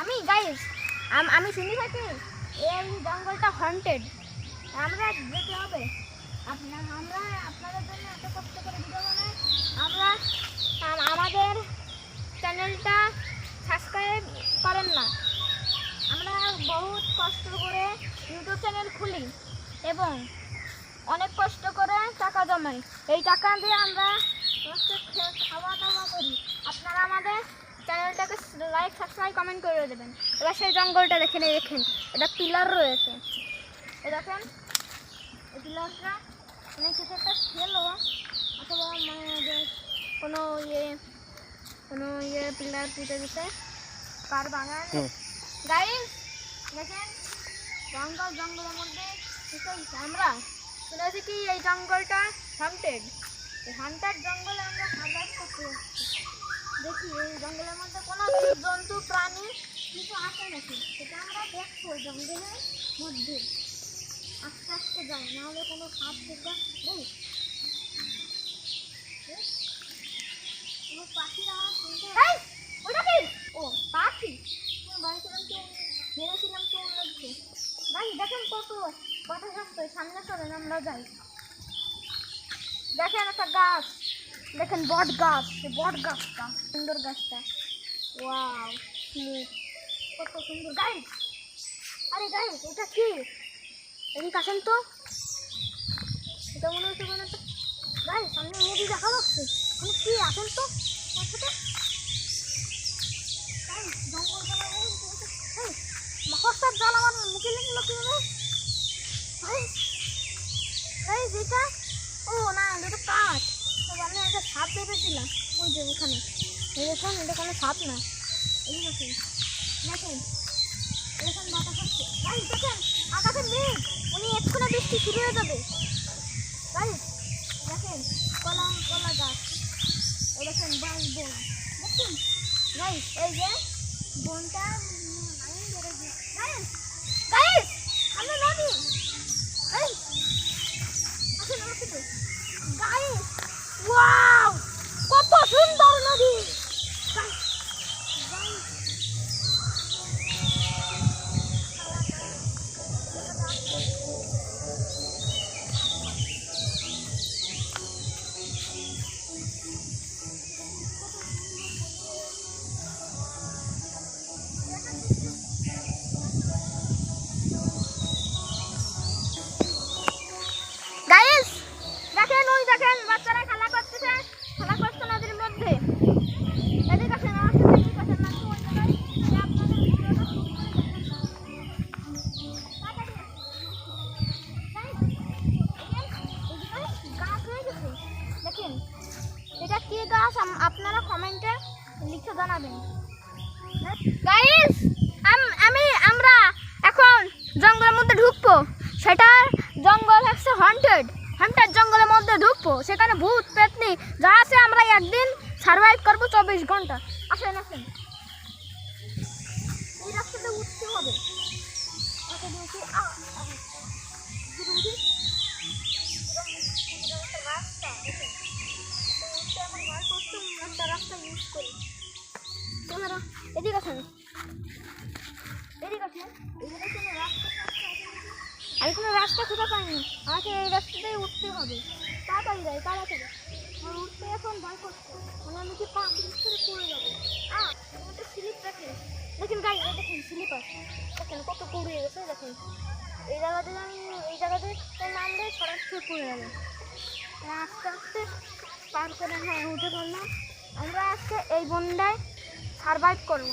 আমি গাইস আমি শুনি থাকি, এই জঙ্গলটা হন্টেড আমরা যেতে হবে? আপনার, আমরা আপনাদের জন্য এত কষ্ট করে ভিডিও বানাই। আমরা আমাদের চ্যানেলটা সাবস্ক্রাইব করেন না। আমরা বহুত কষ্ট করে ইউটিউব চ্যানেল খুলি এবং অনেক কষ্ট করে টাকা জমাই। এই টাকা দিয়ে আমরা খাওয়া দাওয়া করি। আপনারা আমাদের চ্যানেলটাকে লাইক সাবস্ক্রাইব কমেন্ট করে দেবেন। এবার সেই জঙ্গলটা দেখেন এই দেখেন। এটা পিলার রয়েছে। এ দেখেন এই পিলারটা মানে কিছু একটা ছিল অথবা মানে যে কোনো ইয়ে কোনো ইয়ে পিলার পুঁতে দিতে কার বাগান। হুম। দেখেন জঙ্গল জঙ্গলের মধ্যে আমরা শুনেছি কি এই জঙ্গলটা হান্টেড এই হান্টার জঙ্গলে আমরা সার্ভাইভ করতে দেখি, এই জঙ্গলের মধ্যে কোনো জন্তু, প্রাণী কিছু আছে নাকি? সেটা আমরা দেখব, জঙ্গলের মধ্যে। আস্তে আস্তে যাই, নাহলে কোনো সাপ দেখবে? নেই পাখির ওটা কি? ও, পাখি। বাড়িছিলাম তো ভেবেছিলাম অন্য কিছু ভাই, দেখেন কত কত রাস্তা সামনে সরেন আমরা যাই। দেখেন একটা গাছ। দেখেন বট গাছ এই বট গাছটা সুন্দর গাছটা ওয়াও স্মুথ কত সুন্দর গাইস আরে গাইস এটা কি এদিকে আসেন তো এটা মনে হচ্ছে কোনো একটা গাইস সামনে মুভি দেখা যাচ্ছে মানে কি আসেন তো আমার সাথে গাইস জঙ্গল জঙ্গল এই মাকড়সার জাল আমার মুখে লেগেলো কীভাবে গাইস গাইস এটা ও না এটা কাঠ তো আমি একটা সাপ ভেবেছিলাম ওই যে ওখানে। দেখুন, এটা কোনো সাপ না। এই দেখুন, দেখেন। এরকম বাতাস হচ্ছে। গাইস দেখেন, আকাশে মেঘ। উনি এক্ষুনি বৃষ্টি শুরু হয়ে যাবে। গাইস দেখেন, কলা কলা গাছ। এই দেখেন বাঁশ বন। দেখছেন গাইস এই যে বনটা আমি গাইস আমরা নদী। গাইস আসেন গাইস আপনারা কমেন্টে লিখে জানাবেন। গাইস আমি আমরা এখন জঙ্গলের মধ্যে ঢুকবো। সেটা জঙ্গল হচ্ছে হন্টেড হন্টেড জঙ্গলের মধ্যে ঢুকবো। সেখানে ভূত, পেতনি, যা আছে আমরা একদিন সার্ভাইভ করব চব্বিশ ঘণ্টা। আসেন আসেন। উঠতে হবে দিয়েছি আ, আ, উঠি, উঠি। এটা একটা রাস্তা, দেখেন। তো উঠতে আমার ভয় করছে, অন্য একটা রাস্তা ইউজ করি ক্যামেরা এদিকে আসেন। এদিকে আসেন। আমি কোনো রাস্তা খুঁজে পাইনি। আমাকে এই রাস্তাতেই উঠতে হবে। তাড়াতাড়ি যাই, তাড়াতাড়ি। আমার উঠতে এখন ভয় করছে। মানে আমি কি পা পিস করে পড়ে যাব? আ একটা স্লিপ দেখেন। দেখেন এই দেখেন স্লিপার দেখেন কত পড়ে গেছে দেখেন। এই জায়গাতে আমি এই জায়গাতে নামলে সরাস থেকে পড়ে যাবে। আস্তে আস্তে পার করে হ্যাঁ উঠে পড়লাম। আমরা আজকে এই বন্যায় সার্ভাইভ করব।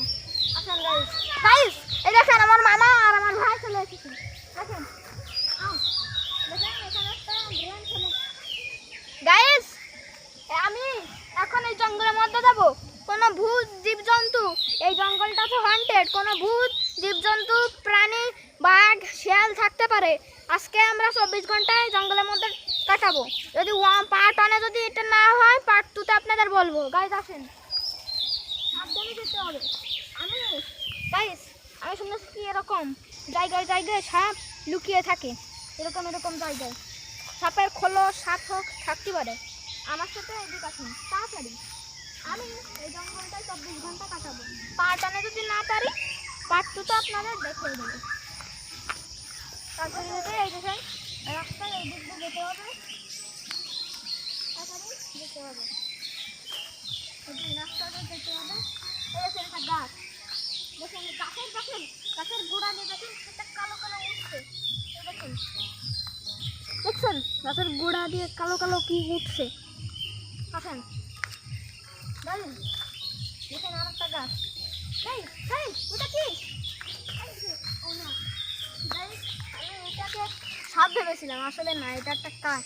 গাইস গাইস এই দেখেন, আমার মামা আর আমার ভাই চলে এসেছে। গাইস আমি এখন এই জঙ্গলের মধ্যে যাব। কোনো ভূত, জীবজন্তু, এই জঙ্গলটা তো হান্টেড কোনো ভূত, জীবজন্তু, প্রাণী, বাঘ, শিয়াল থাকতে পারে। আজকে আমরা চব্বিশ ঘন্টায় জঙ্গলের মধ্যে কাটাবো। যদি পার্ট ওয়ানে যদি এটা না হয় পার্ট টুতে আপনাদের বলব। গাইস আসেন। হবে। আমি গাইস আমি শুনেছি কি এরকম জায়গায় জায়গায় সাপ লুকিয়ে থাকে। এরকম এরকম জায়গায়। সাপের খোলো সাপ হোক, থাকতে পারে। আমার সাথে এদিকে আসুন, তাড়াতাড়ি। আমি এই জঙ্গলটায় চব্বিশ ঘণ্টা কাটাবো। পাটানে যদি না পারি পার্ট টু তো আপনাদের দেখে দেবো তারপরে যেতে এই রাস্তায় এই যেতে হবে। তাড়াতাড়ি যেতে হবে। রাস্তাটা যেতে হবে। একটা গাছ দেখেন গাছের গাছের সেটা কালো কালো উঠছে দেখেন দেখছেন, গাছের গোড়া দিয়ে কালো কালো কি উঠছে? দেখেন আর একটা গাছ। এটাকে সাপ ভেবেছিলাম, আসলে না, এটা একটা কাঠ।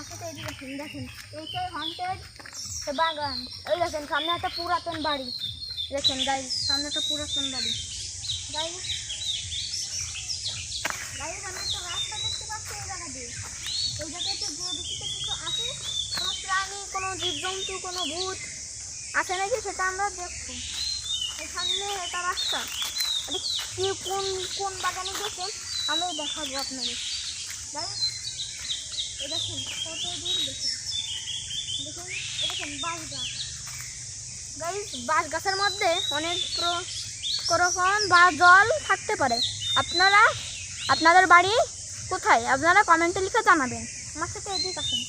আসলে এই দেখেন দেখেন। এইটাই হন্টেড বাগান। এই দেখেন, সামনে একটা পুরাতন বাড়ি। দেখেন গাইজ সামনে একটা পুরাতন বাড়ি? গাইজ আমি রাস্তা দেখতে পাচ্ছি এই জায়গা দিয়ে। ওই আছে প্রাণী, কোনো জীবজন্তু, কোনো আছে নাকি? সেটা আমরা রাস্তা। কোন কোন বাগানে দেখাবো আপনাদের। দেখেন, কত দূর দেখেন। দেখুন গাইজ বাঁশ গাছের মধ্যে অনেক রকম বা জল থাকতে পারে। আপনারা, আপনাদের বাড়ি কোথায়? আপনারা কমেন্টে লিখে জানাবেন। আমার সাথে এদিকে আসেন।